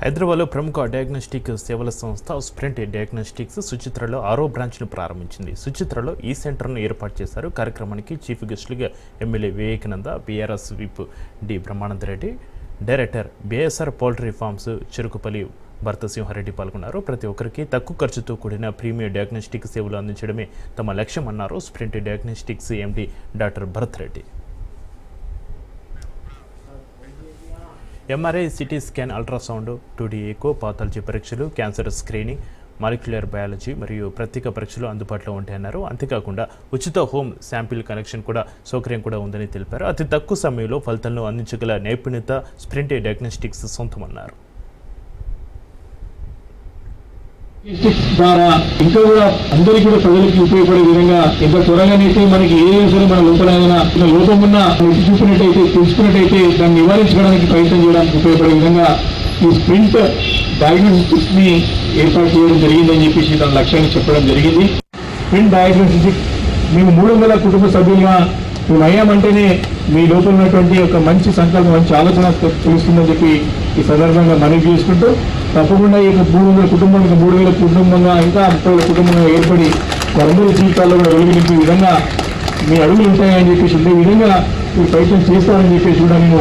హైదరాబాద్లో ప్రముఖ డయాగ్నోస్టిక్ సేవల సంస్థ స్ప్రింట్ డయాగ్నోస్టిక్స్ సుచిత్రలో ఆరో బ్రాంచ్ను ప్రారంభించింది. సుచిత్రలో ఈ సెంటర్ను ఏర్పాటు చేశారు. కార్యక్రమానికి chief గెస్టులుగా MLA Vivekananda BRS whip D Brahmananda Reddy director BSR poultry farms Cherukupalli భర్త సింహారెడ్డి పాల్గొన్నారు. ప్రతి ఒక్కరికి తక్కువ ఖర్చుతో కూడిన ప్రీమియం డయాగ్నోస్టిక్ సేవలు అందించడమే తమ లక్ష్యం అన్నారు sprint diagnostics MD doctor Bharat Reddy. MRI CT scan ultrasound two D echo pathology పరీక్షలు క్యాన్సర్ స్క్రీనింగ్ మాలిక్యులర్ బయాలజీ మరియు ప్రత్యేక పరీక్షలు అందుబాటులో ఉంటాయన్నారు. అంతేకాకుండా ఉచిత హోమ్ శాంపిల్ కనెక్షన్ కూడా సౌకర్యం కూడా ఉందని తెలిపారు. అతి తక్కువ సమయంలో ఫలితాలను అందించగల నైపుణ్యత స్ప్రింట్ డయాగ్నోస్టిక్స్ సొంతమన్నారు. ద్వారా ఇంకా కూడా అందరికీ కూడా ప్రజలకు ఉపయోగపడే విధంగా ఎంత త్వరగానైతే మనకి ఏ సరే మన లోపల ఏదైనా లోపం ఉన్న ఎత్తి తెలుసుకున్నట్టయితే దాన్ని నివారించడానికి ప్రయత్నం చేయడానికి ఉపయోగపడే విధంగా ఈ స్ప్రింట్ డయాగ్నోస్టిక్స్ని ఏర్పాటు చేయడం జరిగిందని చెప్పేసి దాని లక్ష్యాన్ని చెప్పడం జరిగింది. స్ప్రింట్ డయాగ్నోస్టిక్ మేము మూడు వందల కుటుంబ సభ్యులుగా మేము అయ్యామంటేనే మీ లోపల ఉన్నటువంటి ఒక మంచి సంకల్పం మంచి ఆలోచన తెలుస్తుందని చెప్పి ఈ సందర్భంగా మనవి చేసుకుంటూ తప్పకుండా ఈ మూడు వందల కుటుంబానికి మూడు వేల కుటుంబంగా ఇంకా ముప్పై వేల కుటుంబంగా ఏర్పడి వారందరి జీవితాల్లో కూడా వెలుగు నింపే విధంగా మీ అడుగులు ఉంటాయని చెప్పేసి ఉండే విధంగా మీరు ప్రయత్నం చేస్తారని చెప్పేసి కూడా మేము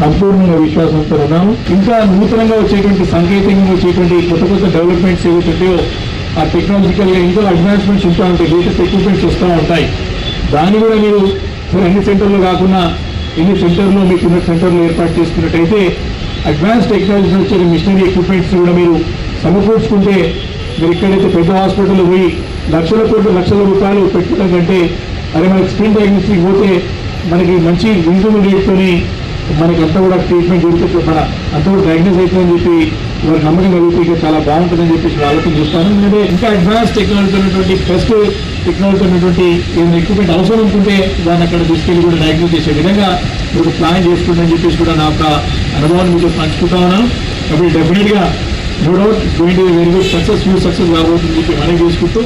సంపూర్ణంగా విశ్వాసంతో ఉన్నాము ఇంకా నూతనంగా వచ్చేటువంటి సాంకేతికంగా వచ్చేటువంటి కొత్త కొత్త డెవలప్మెంట్స్ ఏవైతుంటాయో ఆ టెక్నాలజికల్గా ఇంకా అడ్వాన్స్మెంట్స్ ఉంటా ఉంటాయి లేటెస్ట్ ఎక్విప్మెంట్స్ వస్తూ ఉంటాయి. దాన్ని కూడా మీరు ఎన్ని అన్ని సెంటర్లో కాకుండా ఎన్ని సెంటర్లో మీకున్న సెంటర్లు ఏర్పాటు చేసుకున్నట్టయితే అడ్వాన్స్ టెక్నాలజీ వచ్చే మిషనరీ ఎక్విప్మెంట్స్ కూడా మీరు సమకూర్చుకుంటే మీరు ఎక్కడైతే పెద్ద హాస్పిటల్లో పోయి లక్షల కోట్ల లక్షల రూపాయలు పెట్టడం కంటే అదే మనకి స్క్రీన్ డయాగ్నోస్టిక్ పోతే మనకి మంచి రీజనబుల్ రేట్తోని మనకి అంతా కూడా ట్రీట్మెంట్ జరుగుతుంది మన అంతా కూడా డయాగ్నోస్ అవుతుందని చెప్పి వారి నమ్మకం కలిగితే చాలా బాగుంటుందని చెప్పేసి ఆలోచన చేస్తాను. ఎందుకంటే ఇంకా అడ్వాన్స్ టెక్నాలజీ ఉన్నటువంటి ఫస్ట్ టెక్నాలజీ ఉన్నటువంటి ఏదైనా ఎక్విప్మెంట్ అవసరం అనుకుంటే దాన్ని అక్కడ తీసుకెళ్ళి కూడా డయాగ్నోస్ చేసే విధంగా మీరు ప్లాన్ చేసుకుందని చెప్పేసి కూడా నా యొక్క అనుభవాన్ని మీతో పంచుకుంటా ఉన్నాను కాబట్టి డెఫినెట్గా no doubt going very good success you success కాబోతుందని చెప్పి మనం చేసుకుంటూ